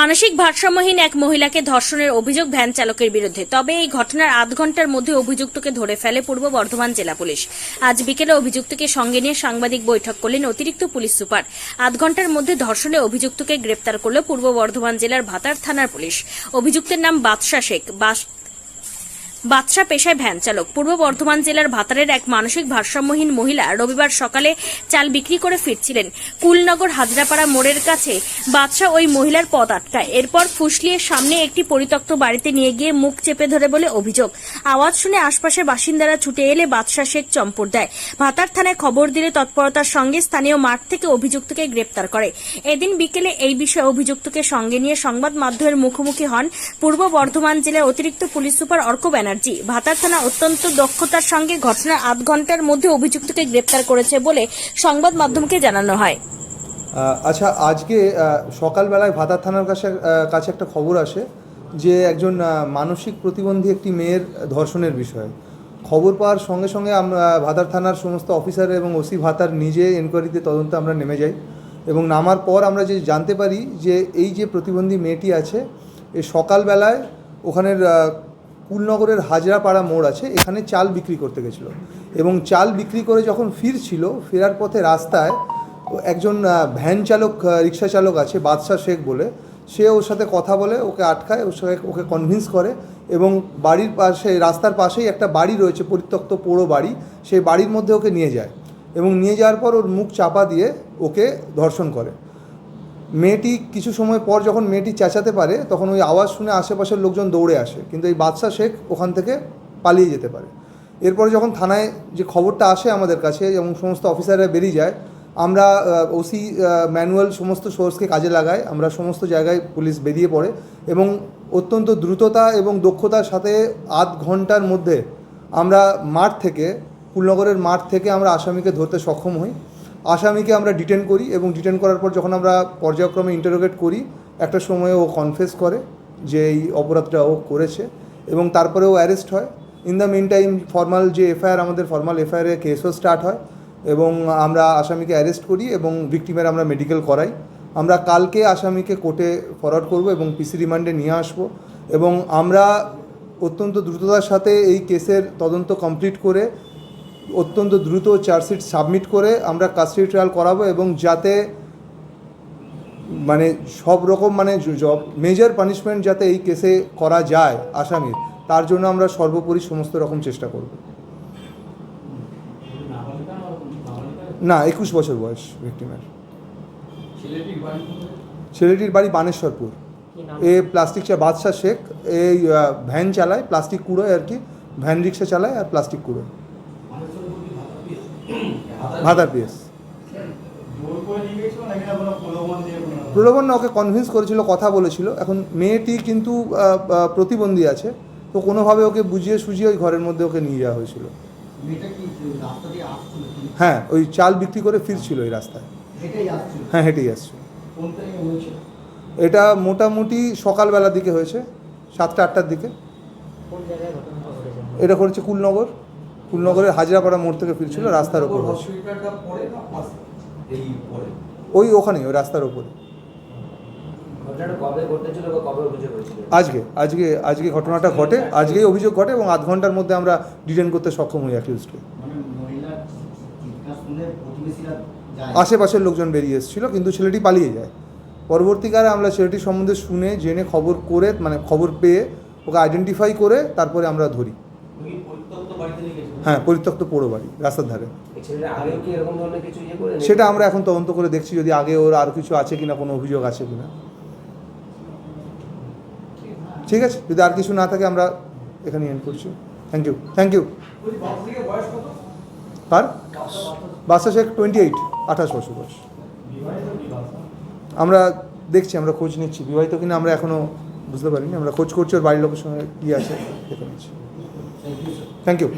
মানসিক ভারসাম্যহীন এক মহিলাকে ধর্ষণের অভিযোগ ভ্যান চালকের বিরুদ্ধে। তবে এই ঘটনার আধ ঘণ্টার মধ্যে অভিযুক্তকে ধরে ফেলে পূর্ব বর্ধমান জেলা পুলিশ। আজ বিকেলে অভিযুক্তকে সঙ্গে নিয়ে সাংবাদিক বৈঠক করলেন অতিরিক্ত পুলিশ সুপার। আধ ঘণ্টার মধ্যে ধর্ষণে অভিযুক্তকে গ্রেপ্তার করল পূর্ব বর্ধমান জেলার ভাতার থানার পুলিশ। অভিযুক্তের নাম বাদশা শেখ। বাদশা পেশায় ভ্যান চালক। পূর্ব বর্ধমান জেলার ভাতারের এক মানসিক ভারসাম্যহীন মহিলা রবিবার সকালে চাল বিক্রি করে ফিরছিলেন। কুলনগর হাজরাপাড়া মোড়ের কাছে বাদশা ওই মহিলার পথ আটকায়। এরপর ফুসলিয়ে সামনে একটি পরিত্যক্ত বাড়িতে নিয়ে গিয়ে মুখ চেপে ধরে বলে অভিযোগ। আওয়াজ শুনে আশপাশের বাসিন্দারা ছুটে এলে বাদশা শেখ চম্পট দেয়। ভাতার থানায় খবর দিলে তৎপরতার সঙ্গে স্থানীয় মাঠ থেকে অভিযুক্তকে গ্রেপ্তার করে। এদিন বিকেলে এই বিষয়ে অভিযুক্তকে সঙ্গে নিয়ে সংবাদ মাধ্যমের মুখোমুখি হন পূর্ব বর্ধমান জেলার অতিরিক্ত পুলিশ সুপার অর্ক ব্যানার্জি। ভাতার থানা অত্যন্ত দক্ষতার সঙ্গে ঘটনার আধ ঘণ্টার মধ্যে অভিযুক্তকে গ্রেপ্তার করেছে বলে সংবাদ মাধ্যমকে জানানো হয়। আচ্ছা আজকে সকালবেলায় ভাতার থানার কাছে কাছে একটা খবর আসে যে একজন মানসিক প্রতিবন্ধী একটি মেয়ের ধর্ষণের বিষয়ে। খবর পাওয়ার সঙ্গে সঙ্গে আমরা ভাতার থানার সমস্ত অফিসার এবং ওসি ভাতার নিজে এনকোয়ারিতে তদন্তে আমরা নেমে যাই এবং নামার পর আমরা যে জানতে পারি যে এই যে প্রতিবন্ধী মেয়েটি আছে, এ সকালবেলায় ওখানের কুলনগরের হাজরাপাড়া মোড় আছে, এখানে চাল বিক্রি করতে গেছিল। এবং চাল বিক্রি করে যখন ফিরছিল, ফেরার পথে রাস্তায় একজন ভ্যান চালক রিক্সা চালক আছে, বাদশাহ শেখ বলে, সে ওর সাথে কথা বলে, ওকে আটকায়, ওর সাথে ওকে কনভিন্স করে এবং বাড়ির পাশে, রাস্তার পাশেই একটা বাড়ি রয়েছে, পরিত্যক্ত পোড়ো বাড়ি, সেই বাড়ির মধ্যে ওকে নিয়ে যায়। এবং নিয়ে যাওয়ার পর ওর মুখ চাপা দিয়ে ওকে ধর্ষণ করে। মেয়েটি কিছু সময় পর যখন মেয়েটি চেঁচাতে পারে, তখন ওই আওয়াজ শুনে আশেপাশের লোকজন দৌড়ে আসে। কিন্তু এই বাদশা শেখ ওখান থেকে পালিয়ে যেতে পারে। এরপরে যখন থানায় যে খবরটা আসে আমাদের কাছে এবং সমস্ত অফিসাররা বেরিয়ে যায়, আমরা ওসি ম্যানুয়াল সমস্ত সোর্সকে কাজে লাগাই আমরা সমস্ত জায়গায় পুলিশ বেরিয়ে পড়ে এবং অত্যন্ত দ্রুততা এবং দক্ষতার সাথে আধ ঘণ্টার মধ্যে আমরা মাঠ থেকে, কুলনগরের মাঠ থেকে আমরা আসামিকে ধরতে সক্ষম হই। আসামিকে আমরা ডিটেন করি এবং ডিটেন করার পর যখন আমরা পর্যায়ক্রমে ইন্টারোগেট করি, একটা সময়ে ও কনফেস করে যে এই অপরাধটা ও করেছে এবং তারপরে ও অ্যারেস্ট হয়। In the meantime formal যে এফআইআর আমাদের ফর্মাল এফআইআরে কেসও স্টার্ট হয় এবং আমরা আসামিকে অ্যারেস্ট করি এবং ভিকটিমের আমরা মেডিকেল করাই। আমরা কালকে আসামিকে কোর্টে ফরওয়ার্ড করব এবং পিসি রিমান্ডে নিয়ে আসব এবং আমরা অত্যন্ত দ্রুততার সাথে এই কেসের তদন্ত কমপ্লিট করে অত্যন্ত দ্রুত চার্জশিট সাবমিট করে আমরা কাস্টডি ট্রায়াল করাবো এবং যাতে মানে সব রকম মানে জব মেজর পানিশমেন্ট যাতে এই কেসে করা যায় আসামির তার জন্য আমরা সর্বোপরি সমস্ত রকম চেষ্টা করব। না একুশ বছর বয়স ভিক্টিমের ছেলেটির বাড়ি বানেশ্বরপুর। এ প্লাস্টিক চা বাদশা শেখ এই ভ্যান চালায় প্লাস্টিক কুড়োয় আর কি ভ্যান রিক্সা চালায় আর প্লাস্টিক কুড়োয়। ভাতার পিএস প্রলোভন ওকে কনভিন্স করেছিল কথা বলেছিল। এখন মেয়েটি কিন্তু প্রতিবন্ধী আছে। তো কোনোভাবে ওকে বুঝিয়ে সুঝিয়ে ওই ঘরের মধ্যে ওকে নিয়ে যাওয়া হয়েছিল। হ্যাঁ ওই চাল বিক্রি করে ফিরছিল ওই রাস্তায়। হ্যাঁ হেঁটেই আসছিল। এটা মোটামুটি সকালবেলার দিকে হয়েছে সাতটা আটটার দিকে। এটা করেছে কুলনগর। কুলনগরের হাজরাপাড়া মোড় থেকে ফিরছিল রাস্তার ওপর। ওই ওখানেই ওই রাস্তার ওপরে। আজকে আজকে আজকে ঘটনাটা ঘটে আজকেই অভিযোগ ঘটে এবং আধ ঘণ্টার মধ্যে আমরা ডিটেন করতে সক্ষম হই অ্যাকিউজকে মানে মহিলার চিৎকার শুনে প্রতিবেশীরা যায়। আশেপাশের লোকজন বেরিয়ে এসেছিল কিন্তু ছেলেটি পালিয়ে যায়। পরবর্তীকালে আমরা ছেলেটির সম্বন্ধে শুনে জেনে খবর করে মানে খবর পেয়ে ওকে আইডেন্টিফাই করে তারপরে আমরা ধরি। হ্যাঁ পরিত্যক্ত পোড়ো বাড়ি রাস্তার ধারে। ইয়ে সেটা আমরা এখন তদন্ত করে দেখছি যদি আগে ওর আর কিছু আছে কিনা কোনো অভিযোগ আছে কিনা। ঠিক আছে যদি আর কিছু না থাকে আমরা এখানে এন্ড করছি। থ্যাংক ইউ থ্যাংক ইউ আর বাসা শেখ টোয়েন্টি এইট আঠাশ বছর বয়স। আমরা দেখছি আমরা খোঁজ নিচ্ছি। বিবাহিত কিনা আমরা এখনও বুঝতে পারিনি। আমরা খোঁজ করছি ওর বাড়ির লোকের সঙ্গে কী আছে দেখে নিচ্ছি। Thank you